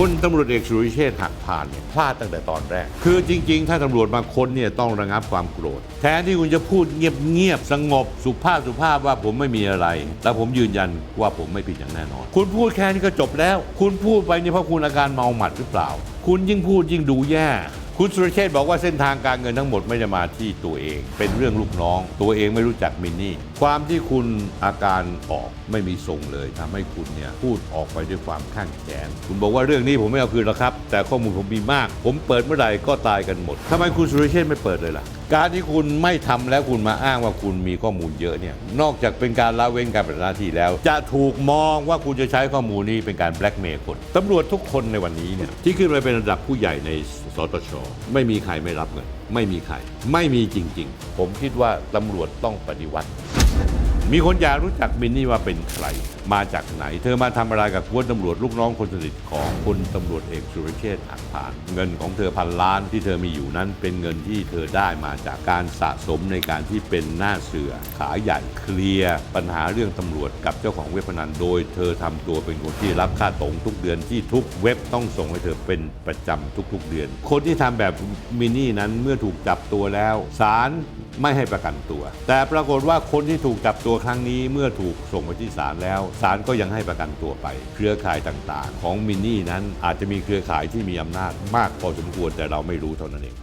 คุณตำรวจเอกสุริเชษฐ์หักผ่านเนี่ยพลาดตั้งแต่ตอนแรก คือจริง ๆ ถ้าตำรวจบางคนเนี่ยต้องระงับความโกรธ แทนที่คุณจะพูดเงียบๆสงบ สุภาพสุภาพว่าผมไม่มีอะไร และผมยืนยันว่าผมไม่ผิดอย่างแน่นอน คุณพูดแค่นี้ก็จบแล้ว คุณพูดไปนี่เพราะคุณอาการเมาหมัดหรือเปล่า คุณยิ่งพูดยิ่งดูแย่ คุณสุรเชษบอกว่าเส้นทางการเงินทั้งหมดไม่ได้มาที่ตัวเอง เป็นเรื่องลูกน้อง ตัวเองไม่รู้จักมินนี่ ความที่คุณอาการออกไม่มีทรงเลยทำให้คุณเนี่ยพูดออกไปด้วยความข้างแขน คุณบอกว่าเรื่องนี้ผมไม่เอาคืนหรอกครับ แต่ข้อมูลผมมีมาก ผมเปิดเมื่อไหร่ก็ตายกันหมดทำไมคุณสุรเชษไม่เปิดเลยล่ะการที่คุณไม่ทำแล้วคุณมาอ้างว่าคุณมีข้อมูลเยอะเนี่ยนอกจากเป็นการละเว้นการปฏิบัติหน้าที่แล้ว จะถูกมองว่าคุณจะใช้ข้อมูลนี้เป็นการแบล็กเมย์คนตำรวจทุกคนในวันนี้เนี่ยที่ขึ้นไปเป็นระดับผู้ใหญ่ในสตชไม่มีใครไม่รับเงินไม่มีใคร ไม่มีจริง ๆ ผมคิดว่าตำรวจต้องปฏิวัติ มีคนอยากรู้จักมินนี่ว่าเป็นใคร มาจากไหน เธอมาทำอะไรกับพลตำรวจลูกน้องคนสนิทของพลตำรวจเอกสุรเชษฐ์หักพาน เงินของเธอพันล้านที่เธอมีอยู่นั้นเป็นเงินที่เธอได้มาจากการสะสมในการที่เป็นหน้าเสือขาใหญ่เคลียร์ ปัญหาเรื่องตำรวจกับเจ้าของเว็บพนันโดย เธอทำตัวเป็นคนที่รับค่าตรงทุกเดือนที่ทุกเว็บต้องส่งให้เธอเป็นประจำทุกๆเดือน คนที่ทำแบบมินนี่นั้นเมื่อถูกจับตัวแล้วศาล ไม่ให้ประกันตัว แต่ปรากฏว่าคนที่ถูกจับตัวครั้งนี้เมื่อถูกส่งไปที่ศาลแล้วศาลก็ยังให้ประกันตัวไป เครือข่ายต่างๆ ของมินนี่นั้นอาจจะมีเครือข่ายที่มีอำนาจมากพอสมควรแต่เราไม่รู้เท่านั้นเอง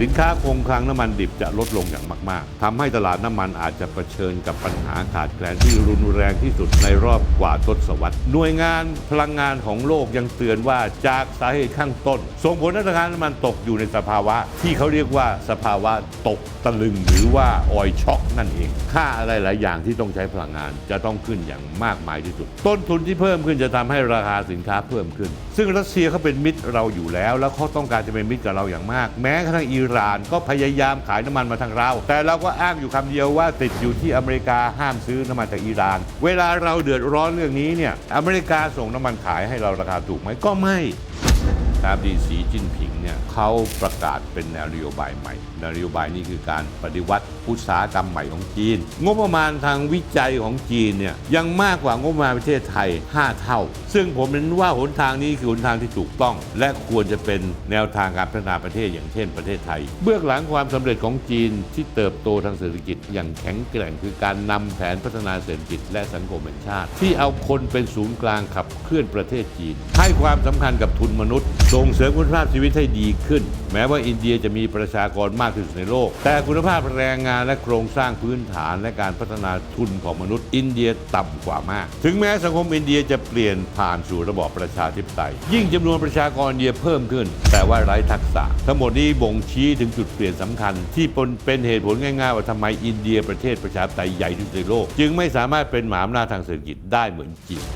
สินค้าคงคลังน้ำมันดิบจะลดลงอย่างมากๆทำให้ตลาดน้ำมันอาจจะเผชิญกับปัญหาขาดแคลนที่รุนแรงที่สุดในรอบกว่าทศวรรษ หน่วยงานพลังงานของโลกยังเตือนว่าจากสาเหตุข้างต้น ส่งผลให้ราคาน้ำมันตกอยู่ในสภาวะ ที่เขาเรียกว่าสภาวะตกตะลึงหรือว่าออยช็อกนั่นเอง ค่าอะไรหลายอย่างที่ต้องใช้พลังงานจะต้องขึ้นอย่างมากมายที่สุด ต้นทุนที่เพิ่มขึ้นจะทำให้ราคาสินค้าเพิ่มขึ้น ซึ่งรัสเซียเขาเป็นมิตรเราอยู่แล้ว แล้วเขาต้องการจะเป็นมิตรกับเราอย่างมาก แม้กระทั่งอิหร่านก็พยายามขายน้ำมันมาทางเรา แต่เราก็อ้างอยู่คำเดียวว่าติดอยู่ที่อเมริกาห้ามซื้อน้ำมันจากอิหร่าน เวลาเราเดือดร้อนเรื่องนี้เนี่ยอเมริกาส่งน้ำมันขายให้เราราคาถูกไหมก็ไม่ ตามดีสีจิ้นผิงเนี่ยเขาประกาศเป็นแนวนโยบายใหม่แนวนโยบายนี้คือการปฏิวัติอุตสาหกรรมใหม่ของจีน งบประมาณทางวิจัยของจีนเนี่ยยังมากกว่างบประมาณประเทศไทย 5 เท่า ซึ่งผมเห็นว่าหนทางนี้คือหนทางที่ถูกต้อง และควรจะเป็นแนวทางการพัฒนาประเทศอย่างเช่นประเทศไทย เบื้องหลังความสำเร็จของจีนที่เติบโตทางเศรษฐกิจอย่างแข็งแกร่งคือการนำแผนพัฒนาเศรษฐกิจและสังคมแห่งชาติ ที่เอาคนเป็นศูนย์กลางขับเคลื่อนประเทศจีน ให้ความสำคัญกับทุนมนุษย์ส่งเสริมคุณภาพชีวิตให้ดีขึ้น แม้ว่าอินเดียจะมีประชากรมากที่สุดในโลก แต่คุณภาพแรงงานและโครงสร้างพื้นฐานและการพัฒนาทุนของมนุษย์ อินเดียต่ำกว่ามาก ถึงแม้สังคมอินเดียจะเปลี่ยนผ่านสู่ระบอบประชาธิปไตย ยิ่งจำนวนประชากรอินเดียเพิ่มขึ้น แต่ว่าไร้ทักษะ ทั้งหมดนี้บ่งชี้ถึงจุดเปลี่ยนสำคัญ ที่เป็นเหตุผลง่ายๆว่าทำไมอินเดียประเทศประชาธิปไตยใหญ่ที่สุดในโลก จึงไม่สามารถเป็นมหาอำนาจทางเศรษฐกิจได้เหมือนจีน